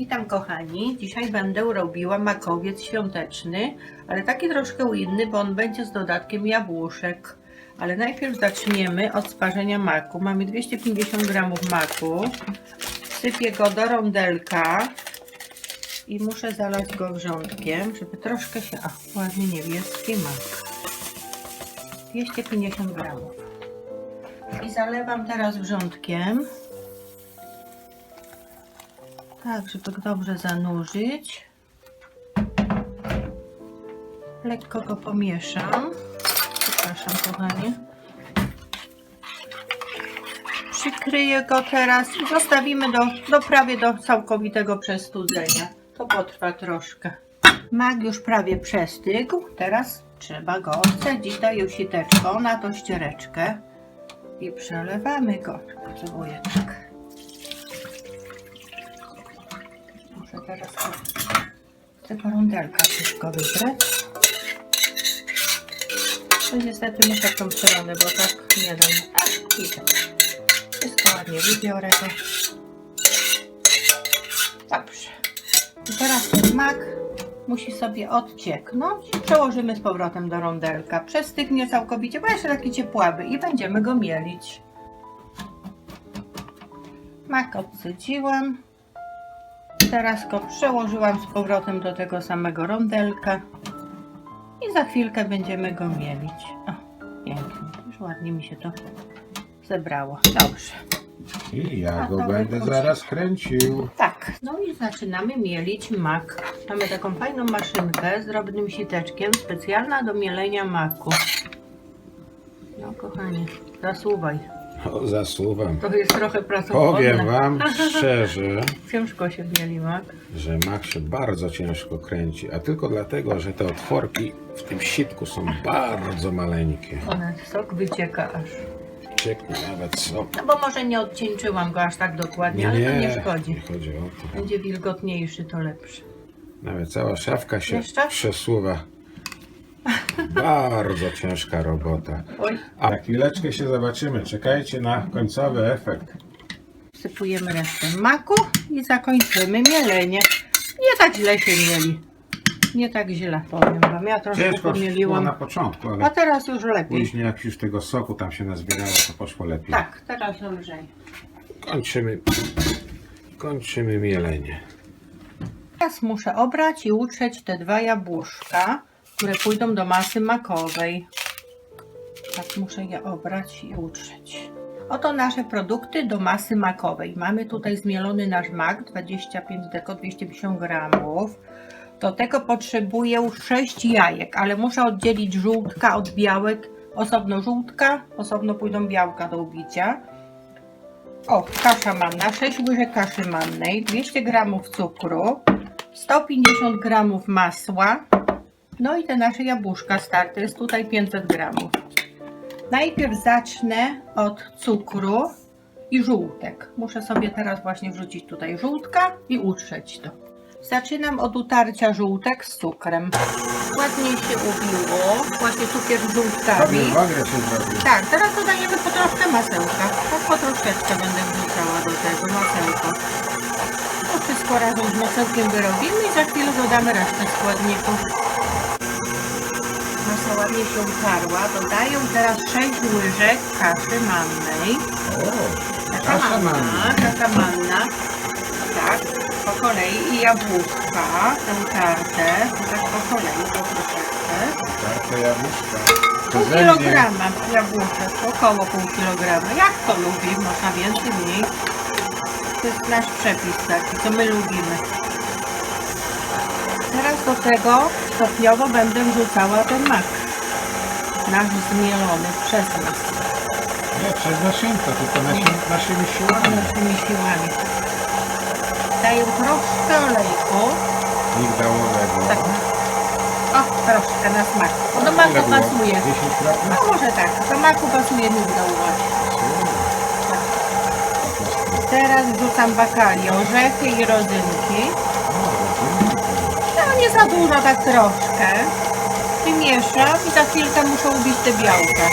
Witam kochani. Dzisiaj będę robiła makowiec świąteczny, ale taki troszkę inny, bo on będzie z dodatkiem jabłuszek. Ale najpierw zaczniemy od sparzenia maku. Mamy 250 g maku. Sypię go do rondelka i muszę zalać go wrzątkiem, żeby troszkę się... A, ładnie niebieski mak. 250 g. I zalewam teraz wrzątkiem. Tak, żeby go dobrze zanurzyć. Lekko go pomieszam. Przepraszam, kochanie. Przykryję go teraz i zostawimy do, do prawie do całkowitego przestudzenia. To potrwa troszkę. Mak już prawie przestygł. Teraz trzeba go odcedzić. Daję siteczką na tą ściereczkę i przelewamy go. Potrzebuję tak. Teraz z tego rondelka wszystko wybrać. To niestety muszę tą stronę, bo tak nie dam. A, i tak. Wszystko ładnie wybiorę go. Dobrze. I teraz ten mak musi sobie odcieknąć. Przełożymy z powrotem do rondelka. Przestygnie całkowicie, bo jeszcze taki ciepławy i będziemy go mielić. Mak odcedziłam. Teraz go przełożyłam z powrotem do tego samego rondelka. I za chwilkę będziemy go mielić. O, pięknie. Już ładnie mi się to zebrało. Dobrze. I ja A go będę wypuść. zaraz kręcił. Tak. No i zaczynamy mielić mak. Mamy taką fajną maszynkę z drobnym siteczkiem, specjalna do mielenia maku. No kochanie, zasuwaj. O, zasuwam. To jest trochę pracochłonne. Powiem wam szczerze, Ciężko się mieli mak. że mak się bardzo ciężko kręci, a tylko dlatego, że te otworki w tym sitku są bardzo maleńkie. One sok wycieka aż. Cieknie nawet sok. No bo może nie odcieńczyłam go aż tak dokładnie, ale to nie szkodzi. nie chodzi o to. Będzie wilgotniejszy, to lepsze. Nawet cała szafka się Jeszcze? przesuwa. Bardzo ciężka robota. Oj, A za chwileczkę się zobaczymy. Czekajcie na końcowy efekt. wsypujemy resztę maku i zakończymy mielenie. Nie tak źle się mieli. Nie tak źle, powiem wam. Ja troszkę Ciężko było na początku, A ale teraz już lepiej. później jak już tego soku tam się nazbierało, to poszło lepiej. Tak, teraz lżej. Kończymy, kończymy mielenie. Teraz muszę obrać i utrzeć te dwa jabłuszka, które pójdą do masy makowej. Tak muszę je obrać i utrzeć. Oto nasze produkty do masy makowej. Mamy tutaj zmielony nasz mak 25 deko 250 gramów. Do tego potrzebuję 6 jajek, ale muszę oddzielić żółtka od białek. Osobno żółtka, osobno pójdą białka do ubicia. O, kasza manna, 6 łyżek kaszy mannej, 200 gramów cukru, 150 gramów masła, no i te nasze jabłuszka starte, jest tutaj 500 gramów. Najpierw zacznę od cukru i żółtek. Muszę sobie teraz właśnie wrzucić tutaj żółtka i utrzeć to. Zaczynam od utarcia żółtek z cukrem. Ładnie się ubiło, właśnie cukier z żółtkami. Tak, teraz dodajemy po troszkę masełka. Tak po troszeczkę będę wrzucała do tego masełko. To wszystko razem z masełkiem wyrobimy i za chwilę dodamy resztę składników. Masa ładnie się utarła. Dodaję teraz 6 łyżek kaszy mannej. O, manna, kasza manna. Tak, po kolei i jabłuszka, tę tartę. Tak po kolei, po troszeczkę. Tarte jabłuszka. Pół kilograma jabłuszek, około pół kilograma. Jak to lubi? Można więcej, mniej. To jest nasz przepis taki, co my lubimy. Teraz do tego stopniowo będę wrzucała ten mak. Nasz zmielony przez nas. Nie, przez nasionka, tylko nasi, naszymi siłami. Naszymi siłami. Daję troszkę olejku. Migdałowego. Tak. O, troszkę na smak. Do maku pasuje. 10 kropel? No może tak, do maku pasuje migdał właśnie. Teraz wrzucam bakalię, orzechy i rodzynki. No nie za dużo, tak troszkę. I mieszam i za chwilkę muszę ubić te białka.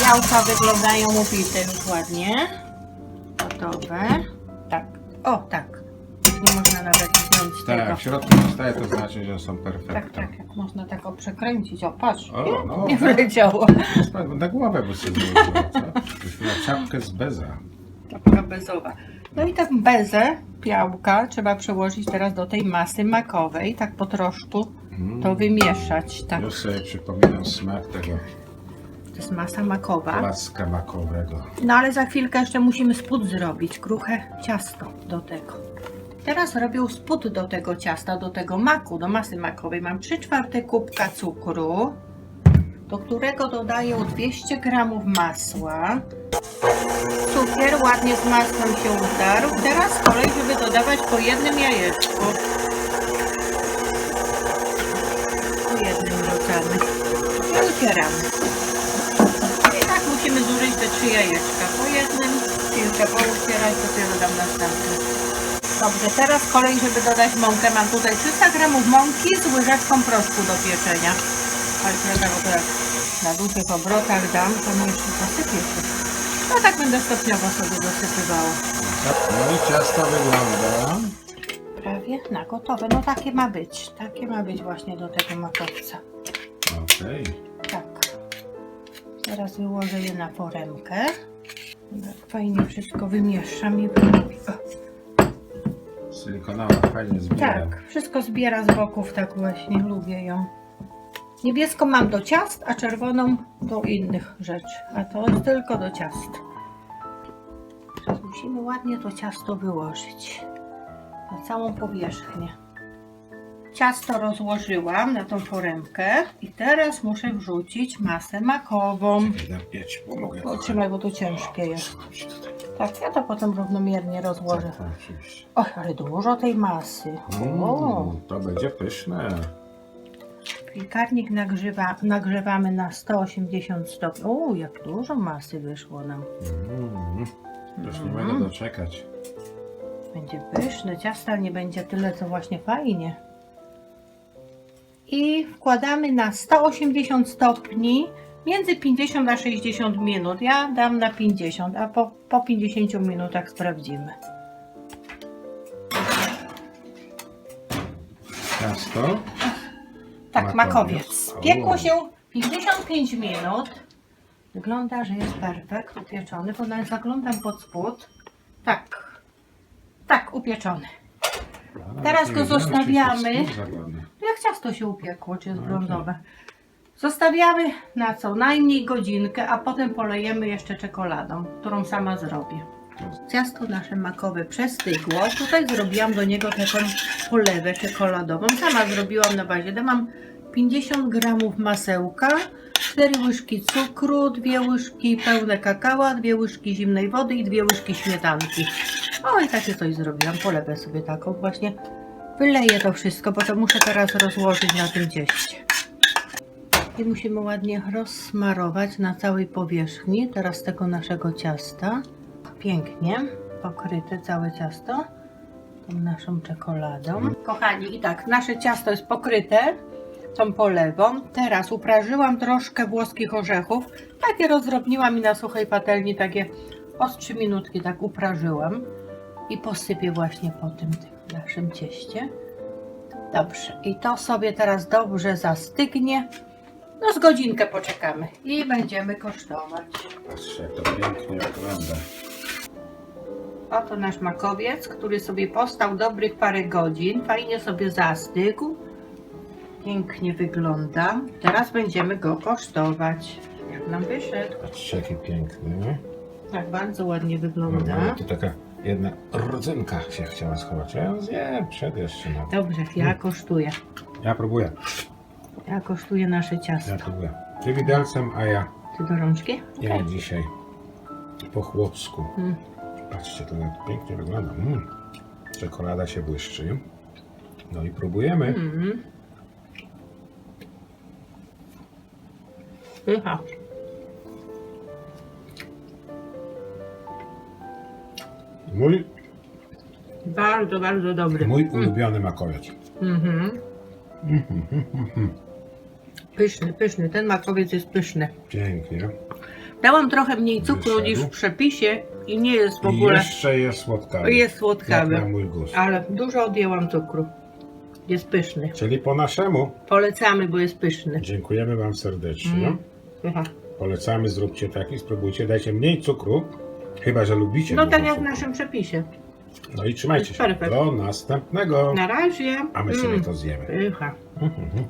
Białka wyglądają ubite już ładnie. gotowe. Tak. O, tak. Nie można nawet zdjąć tego. Tak, w środku zostaje to znaczy, że są perfekte. Tak, tak, jak można tak o przekręcić. O, patrz, O, nie, no. nie wleciało. Na głowę by sobie włożyła, co? Byś miała czapkę z beza. Taka bezowa. No i tę bezę, białka, trzeba przełożyć teraz do tej masy makowej, tak po troszku Mm. to wymieszać. Tak, Już sobie przypominam smak tego to jest masa makowa. placka makowego. No ale za chwilkę jeszcze musimy spód zrobić, kruche ciasto do tego. Teraz robię spód do tego ciasta, do tego maku, do masy makowej. Mam 3 czwarte kubka cukru, do którego dodaję 200 gramów masła. Cukier ładnie z masłem się udarł. Teraz kolej, żeby dodawać po jednym jajeczku. Po jednym wrzucamy. I otwieramy. I tak musimy zużyć te trzy jajeczka. Po jednym, kilka poucierać, dopiero dam następny. Dobrze, teraz kolej, żeby dodać mąkę. Mam tutaj 300 gramów mąki z łyżeczką proszku do pieczenia. Ale jak na dużych obrotach dam, to mi jeszcze posypie się. No tak będę stopniowo sobie dosypywała. No i ciasto wygląda. Prawie na gotowe. No takie ma być. Takie ma być właśnie do tego makowca. Okej. Tak. Teraz wyłożę je na foremkę. Tak fajnie wszystko wymieszam i Silikonowa, fajnie zbiera. Tak, wszystko zbiera z boków, tak właśnie, lubię ją. Niebieską mam do ciast, a czerwoną do innych rzeczy, a to jest tylko do ciast. Teraz musimy ładnie to ciasto wyłożyć na całą powierzchnię. Ciasto rozłożyłam na tą foremkę i teraz muszę wrzucić masę makową. Ja ci pomogę. Otrzymaj, bo to ciężkie jest. Tak, ja to potem równomiernie rozłożę. Tak, tak, oczywiście. Oj, ale dużo tej masy. O. Mm, to będzie pyszne. Piekarnik nagrzewa, nagrzewamy na 180 stopni. O, jak dużo masy wyszło nam. Mm, już nie Mhm. mogę doczekać. Będzie pyszne, ciasta nie będzie tyle, co właśnie fajnie. I wkładamy na 180 stopni między 50 a 60 minut. Ja dam na 50, a po, po 50 minutach sprawdzimy. Ciasto. Tak, Makowiec. Piekło się 55 minut. Wygląda, że jest perfekt upieczony, bo nawet zaglądam pod spód. Tak, tak, upieczony. Teraz go zostawiamy. Jak ciasto się upiekło, czy jest No, brązowe. Zostawiamy na co najmniej godzinkę, a potem polejemy jeszcze czekoladą, którą sama zrobię. Ciasto nasze makowe przestygło. Tutaj zrobiłam do niego taką polewę czekoladową. Sama zrobiłam na bazie. Dałam 50 gramów masełka, 4 łyżki cukru, 2 łyżki pełne kakała, 2 łyżki zimnej wody i 2 łyżki śmietanki. O i takie coś zrobiłam. Polewę sobie taką właśnie. Wyleję to wszystko, bo to muszę teraz rozłożyć na tym cieście. I musimy ładnie rozsmarować na całej powierzchni teraz tego naszego ciasta. Pięknie pokryte całe ciasto tą naszą czekoladą. Kochani, i tak, nasze ciasto jest pokryte tą polewą. Teraz uprażyłam troszkę włoskich orzechów. Takie rozdrobniłam i na suchej patelni takie o z 3 minutki tak uprażyłam. I posypię właśnie po tym, tym naszym cieście. Dobrze, i to sobie teraz dobrze zastygnie. No z godzinkę poczekamy i będziemy kosztować. Patrzcie, to pięknie wygląda. Oto nasz makowiec, który sobie postał dobrych parę godzin. Fajnie sobie zastygł. Pięknie wygląda. Teraz będziemy go kosztować. Jak nam wyszedł. Patrzcie, jaki piękny. Tak, bardzo ładnie wygląda. No, tu taka jedna rodzynka się chciała schować. Ja ją zjem przed jeszcze. No. Dobrze, ja kosztuję. Ja próbuję. Ja kosztuję nasze ciasto. Ja próbuję. Ty widelcem, a ja, Ty do rączki? ja dzisiaj po chłopsku. Mm. Patrzcie, to jak pięknie wygląda. Mm. Czekolada się błyszczy. No i próbujemy. Mhm. Pycha. Mój, Bardzo, bardzo dobry. mój ulubiony makowiec. Mhm. Pyszny, pyszny. Ten makowiec jest pyszny. Pięknie. Dałam trochę mniej cukru Wyszedł. niż w przepisie i nie jest w ogóle. jeszcze jest słodkawy. Jest Jak słodkawy. na mój gust. Ale dużo odjęłam cukru. Jest pyszny. Czyli po naszemu. Polecamy, bo jest pyszny. Dziękujemy Wam serdecznie. Mm. Polecamy, zróbcie taki, spróbujcie, dajcie mniej cukru, chyba że lubicie. No dużo tak jak w cukru. naszym przepisie. No i trzymajcie się. Perfekt. Do następnego. Na razie. A my sobie Mm. to zjemy. Pycha. Mhm.